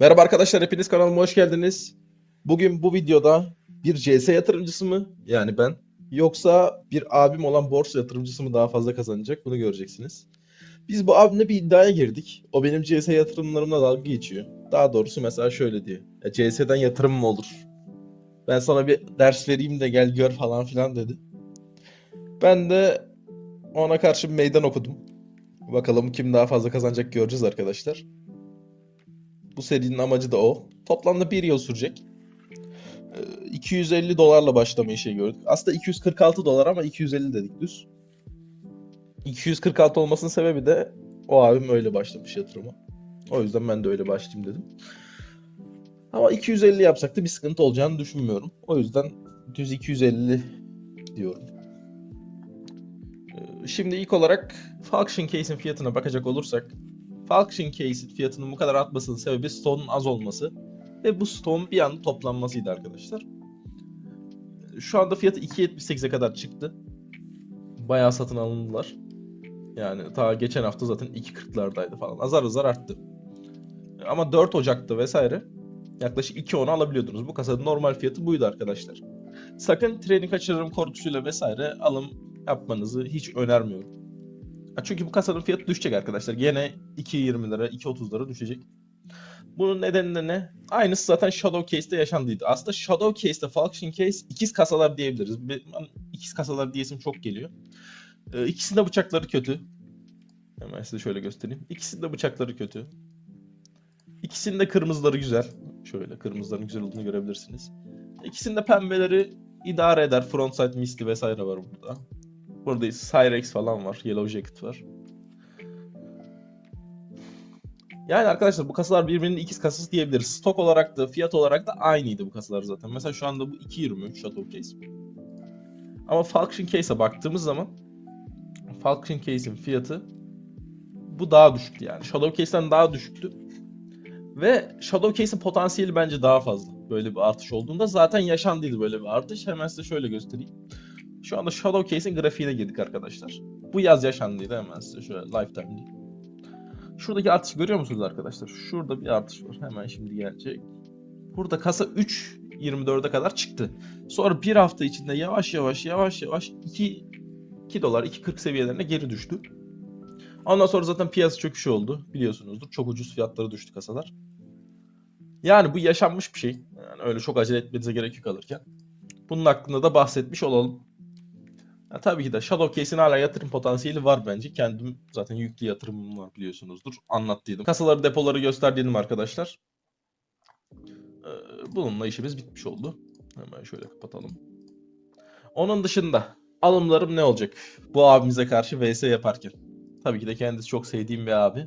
Merhaba arkadaşlar, hepiniz kanalıma hoş geldiniz. Bugün bu videoda bir CS yatırımcısı mı, yani ben, yoksa bir abim olan borsa yatırımcısı mı daha fazla kazanacak bunu göreceksiniz. Biz bu abimle bir iddiaya girdik. O benim CS yatırımlarımla dalga geçiyor. Daha doğrusu mesela şöyle diyor. Ya CS'den yatırım mı olur? Ben sana bir ders vereyim de gel gör falan filan dedi. Ben de ona karşı bir meydan okudum. Bakalım kim daha fazla kazanacak göreceğiz arkadaşlar. Bu serinin amacı da o. Toplamda bir yıl sürecek. Ee, 250 dolarla başlama işe gördük. Aslında 246 dolar ama 250 dedik düz. 246 olmasının sebebi de o abim öyle başlamış yatırıma. O yüzden ben de öyle başlayayım dedim. Ama 250 yapsak da bir sıkıntı olacağını düşünmüyorum. O yüzden düz 250 diyorum. Ee, Şimdi ilk olarak Function Case'in fiyatına bakacak olursak Function Case'in fiyatının bu kadar artmasının sebebi stoğun az olması ve bu stoğun bir anda toplanmasıydı arkadaşlar. Şu anda fiyatı 2.78'e kadar çıktı. Bayağı satın alındılar. Yani ta geçen hafta zaten 2.40'lardaydı falan. Azar azar arttı. Ama 4 Ocak'ta vesaire yaklaşık 2.10'a alabiliyordunuz. Bu kasanın normal fiyatı buydu arkadaşlar. Sakın treni kaçırırım korkusuyla vesaire alım yapmanızı hiç önermiyorum. Çünkü bu kasanın fiyatı düşecek arkadaşlar. Gene 2.20 lira, 2.30 lira düşecek. Bunun nedeni de ne? Aynısı zaten Shadow Case'de yaşandıydı. Aslında Shadow Case'de Function Case ikiz kasalar diyebiliriz. İkiz kasalar diyesim çok geliyor. Ee, ikisinin de bıçakları kötü. Hemen size şöyle göstereyim. İkisinin de bıçakları kötü. İkisinin de kırmızıları güzel. Şöyle kırmızıların güzel olduğunu görebilirsiniz. İkisinin de pembeleri idare eder. Frontside Misty vesaire var burada. Burada Cyrex falan var. Yellow Jacket var. Yani arkadaşlar bu kasalar birbirinin ikiz kasası diyebiliriz. Stok olarak da fiyat olarak da aynıydı bu kasalar zaten. Mesela şu anda bu 2.20 Shadow Case. Ama Function Case'e baktığımız zaman Function Case'in fiyatı bu daha düşüktü yani. Shadow Case'den daha düşüktü. Ve Shadow Case'in potansiyeli bence daha fazla. Böyle bir artış olduğunda zaten yaşandıydı böyle bir artış. Hemen size şöyle göstereyim. Şu anda Shadow Case'in grafiğine girdik arkadaşlar. Bu yaz yaşandıydı hemen size şöyle lifetime. Şuradaki artışı görüyor musunuz arkadaşlar? Şurada bir artış var. Hemen şimdi gelecek. Burada kasa 3 24'e kadar çıktı. Sonra bir hafta içinde yavaş yavaş yavaş yavaş 2 2 dolar 2.40 seviyelerine geri düştü. Ondan sonra zaten piyasa çöküşü oldu. Biliyorsunuzdur. Çok ucuz fiyatlara düştü kasalar. Yani bu yaşanmış bir şey. Yani öyle çok acele etmenize gerek yok alırken. Bunun hakkında da bahsetmiş olalım. Ya tabii ki de Shadow Case'in hala yatırım potansiyeli var bence. Kendim zaten yüklü yatırımım var biliyorsunuzdur. Anlattıydım. Kasaları depoları gösterdiydim arkadaşlar. Ee, bununla işimiz bitmiş oldu. Hemen şöyle kapatalım. Onun dışında alımlarım ne olacak? Bu abimize karşı vs yaparken. Tabii ki de kendisi çok sevdiğim bir abi.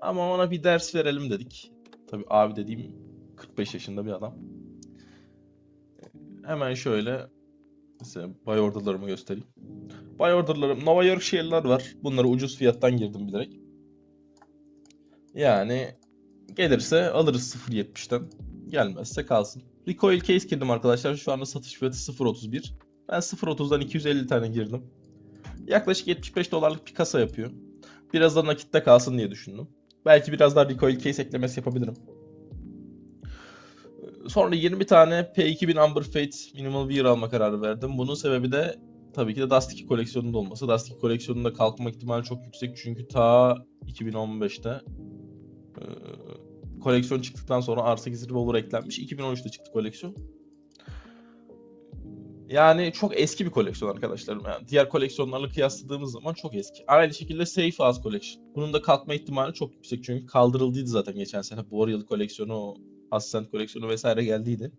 Ama ona bir ders verelim dedik. Tabii abi dediğim 45 yaşında bir adam. Hemen şöyle size buy order'larımı göstereyim. Buy order'larım Nova Yorkshire'lar var. Bunları ucuz fiyattan girdim bilerek. Yani gelirse alırız 0.70'ten. Gelmezse kalsın. Recoil case girdim arkadaşlar. Şu anda satış fiyatı 0.31. Ben 0.30'dan 250 tane girdim. Yaklaşık 75 dolarlık bir kasa yapıyor. Biraz da nakitte kalsın diye düşündüm. Belki biraz daha recoil case eklemesi yapabilirim. Sonra 20 tane P2000 Amber Fate Minimal Wear alma kararı verdim. Bunun sebebi de tabii ki de Dust 2 koleksiyonunda olması. Dust 2 koleksiyonunda kalkma ihtimali çok yüksek çünkü ta 2015'te e, koleksiyon çıktıktan sonra R8 Revolver eklenmiş. 2013'te çıktı koleksiyon. Yani çok eski bir koleksiyon arkadaşlarım. Yani diğer koleksiyonlarla kıyasladığımız zaman çok eski. Aynı şekilde Safe House Collection. Bunun da kalkma ihtimali çok yüksek çünkü kaldırıldıydı zaten geçen sene. Yıl koleksiyonu, Ascent koleksiyonu vesaire geldiydi.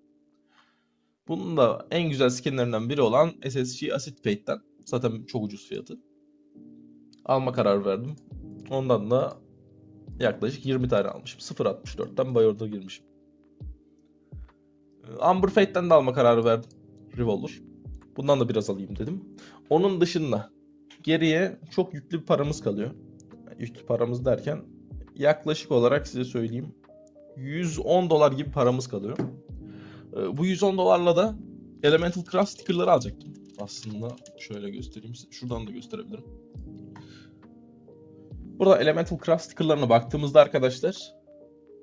Bunun da en güzel skinlerinden biri olan SSG Acid Paint'ten. Zaten çok ucuz fiyatı. Alma kararı verdim. Ondan da yaklaşık 20 tane almışım. 0.64'ten Buy Order girmişim. Amber Fate'den de alma kararı verdim. Revolver. Bundan da biraz alayım dedim. Onun dışında geriye çok yüklü bir paramız kalıyor. Yüklü paramız derken yaklaşık olarak size söyleyeyim 110 dolar gibi paramız kalıyor. Ee, Bu 110 dolarla da Elemental Craft stickerları alacaktım. Aslında şöyle göstereyim size. Şuradan da gösterebilirim. Burada Elemental Craft stickerlarına baktığımızda arkadaşlar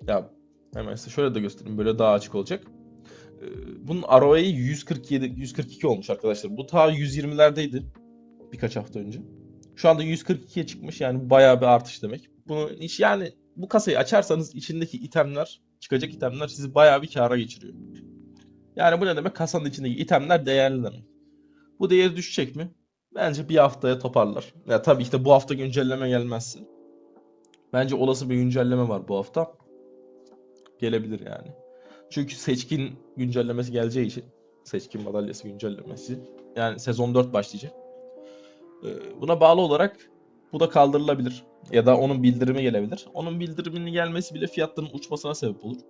ya Hemen size şöyle de göstereyim. Böyle daha açık olacak. Ee, Bunun ROA'yı 147, 142 olmuş arkadaşlar. Bu ta 120'lerdeydi. Birkaç hafta önce. Şu anda 142'ye çıkmış yani bayağı bir artış demek. Bunu iş yani bu kasayı açarsanız içindeki itemler, çıkacak itemler sizi bayağı bir kâra geçiriyor. Yani bu ne demek? Kasanın içindeki itemler değerli demek. Bu değeri düşecek mi? Bence bir haftaya toparlar. Ya tabii işte bu hafta güncelleme gelmezse. Bence olası bir güncelleme var bu hafta. Gelebilir yani. Çünkü seçkin güncellemesi geleceği için seçkin madalyası güncellemesi yani sezon 4 başlayacak. Ee, Buna bağlı olarak bu da kaldırılabilir ya da onun bildirimi gelebilir. Onun bildiriminin gelmesi bile fiyatların uçmasına sebep olur.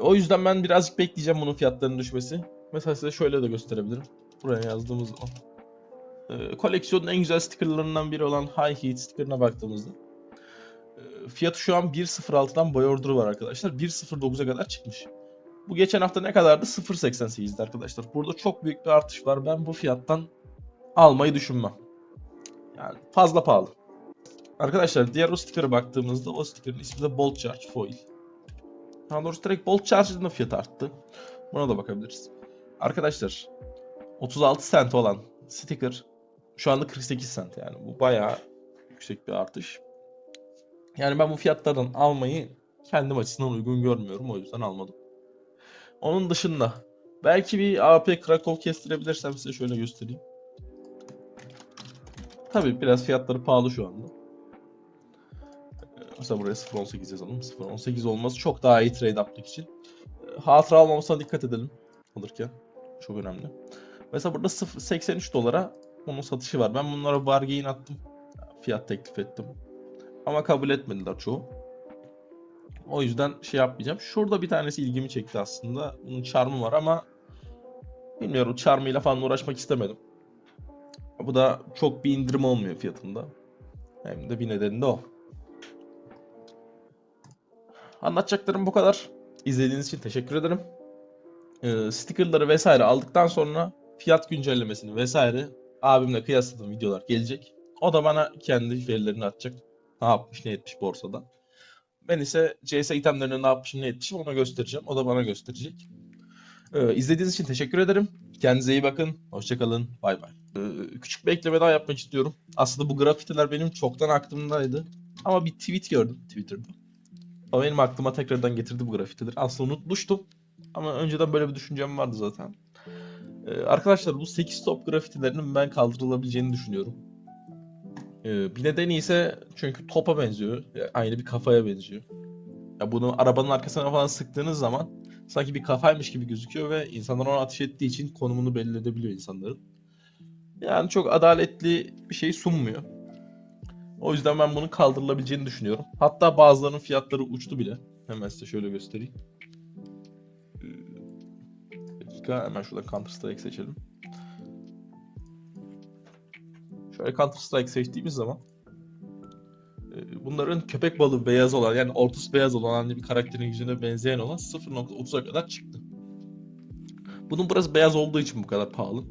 O yüzden ben birazcık bekleyeceğim bunun fiyatlarının düşmesi. Mesela size şöyle de gösterebilirim. Buraya yazdığımız zaman. Ee, koleksiyonun en güzel stickerlarından biri olan High Heat stickerına baktığımızda e, fiyatı şu an 1.06'dan boy order'ı var arkadaşlar. 1.09'a kadar çıkmış. Bu geçen hafta ne kadardı? 0.88'di arkadaşlar. Burada çok büyük bir artış var. Ben bu fiyattan almayı düşünmem. Yani fazla pahalı. Arkadaşlar diğer o sticker'a baktığımızda o sticker'ın ismi de Bolt Charge Foil. Daha doğrusu direkt Bolt Charge'ın da fiyatı arttı. Buna da bakabiliriz. Arkadaşlar 36 cent olan sticker şu anda 48 cent yani. Bu bayağı yüksek bir artış. Yani ben bu fiyatlardan almayı kendim açısından uygun görmüyorum. O yüzden almadım. Onun dışında belki bir AP Krakow kestirebilirsem size şöyle göstereyim. Tabii biraz fiyatları pahalı şu anda. Ee, Mesela buraya 0.18 yazalım. 0.18 olması çok daha iyi trade yapmak için. Ee, Hatıra almamasına dikkat edelim alırken. Çok önemli. Mesela burada 0 83 dolara bunun satışı var. Ben bunlara bargain attım. Fiyat teklif ettim. Ama kabul etmediler çoğu. O yüzden şey yapmayacağım. Şurada bir tanesi ilgimi çekti aslında. Bunun charmı var ama bilmiyorum charmıyla falan uğraşmak istemedim. Bu da çok bir indirim olmuyor fiyatında. Hem de bir nedeni de o. Anlatacaklarım bu kadar. İzlediğiniz için teşekkür ederim. Ee, stickerları vesaire aldıktan sonra fiyat güncellemesini vesaire abimle kıyasladığım videolar gelecek. O da bana kendi verilerini atacak. Ne yapmış ne etmiş borsada. Ben ise CS itemlerine ne yapmışım ne etmişim ona göstereceğim. O da bana gösterecek. Ee, izlediğiniz için teşekkür ederim. Kendinize iyi bakın. Hoşçakalın. Bay bay. Ee, küçük bir ekleme daha yapmak istiyorum. Aslında bu grafitiler benim çoktan aklımdaydı. Ama bir tweet gördüm Twitter'da. O benim aklıma tekrardan getirdi bu grafitileri. Aslında unutmuştum. Ama önceden böyle bir düşüncem vardı zaten. Ee, arkadaşlar bu 8 top grafitilerinin ben kaldırılabileceğini düşünüyorum. Ee, bir nedeni ise çünkü topa benziyor. Yani Aynı bir kafaya benziyor. Ya bunu arabanın arkasına falan sıktığınız zaman sanki bir kafaymış gibi gözüküyor ve insanlar ona ateş ettiği için konumunu belli edebiliyor insanların. Yani çok adaletli bir şey sunmuyor. O yüzden ben bunun kaldırılabileceğini düşünüyorum. Hatta bazılarının fiyatları uçtu bile. Hemen size şöyle göstereyim. Ee, bir dakika hemen şurada Counter Strike seçelim. Şöyle Counter Strike seçtiğimiz zaman bunların köpek balığı beyaz olan yani ortası beyaz olan hani bir karakterin yüzüne benzeyen olan 0.30'a kadar çıktı. Bunun burası beyaz olduğu için bu kadar pahalı.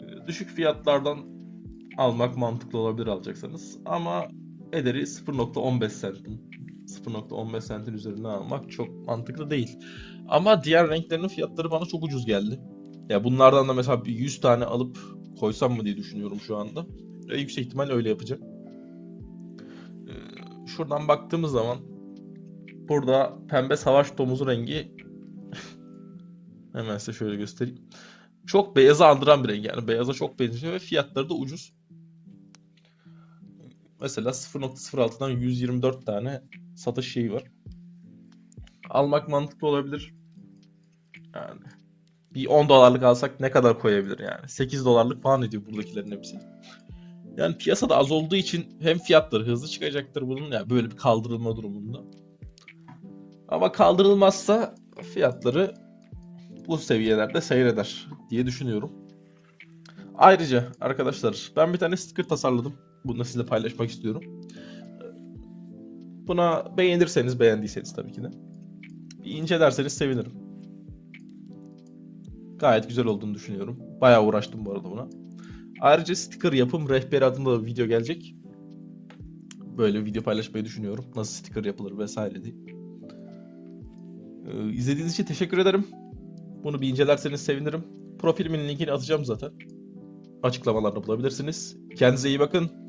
E, Düşük fiyatlardan almak mantıklı olabilir alacaksanız ama ederi 0.15 centin 0.15 centin üzerine almak çok mantıklı değil. Ama diğer renklerin fiyatları bana çok ucuz geldi. Ya bunlardan da mesela bir 100 tane alıp koysam mı diye düşünüyorum şu anda. Ve yüksek ihtimal öyle yapacağım. Şuradan baktığımız zaman burada pembe savaş domuzu rengi hemen size şöyle göstereyim. Çok beyaza andıran bir renk yani beyaza çok benziyor ve fiyatları da ucuz. Mesela 0.06'dan 124 tane satış şeyi var. Almak mantıklı olabilir. Yani bir 10 dolarlık alsak ne kadar koyabilir yani? 8 dolarlık falan ediyor buradakilerin hepsi. Yani piyasada az olduğu için hem fiyatları hızlı çıkacaktır bunun ya yani böyle bir kaldırılma durumunda. Ama kaldırılmazsa fiyatları bu seviyelerde seyreder diye düşünüyorum. Ayrıca arkadaşlar ben bir tane sticker tasarladım. Bunu da sizinle paylaşmak istiyorum. Buna beğenirseniz beğendiyseniz tabii ki de. Bir incelerseniz sevinirim. Gayet güzel olduğunu düşünüyorum. Bayağı uğraştım bu arada buna. Ayrıca sticker yapım rehberi adında da video gelecek. böyle video paylaşmayı düşünüyorum. Nasıl sticker yapılır vesaire diye. Ee, izlediğiniz için teşekkür ederim. Bunu bir incelerseniz sevinirim. Profilimin linkini atacağım zaten. Açıklamalarda bulabilirsiniz. Kendinize iyi bakın.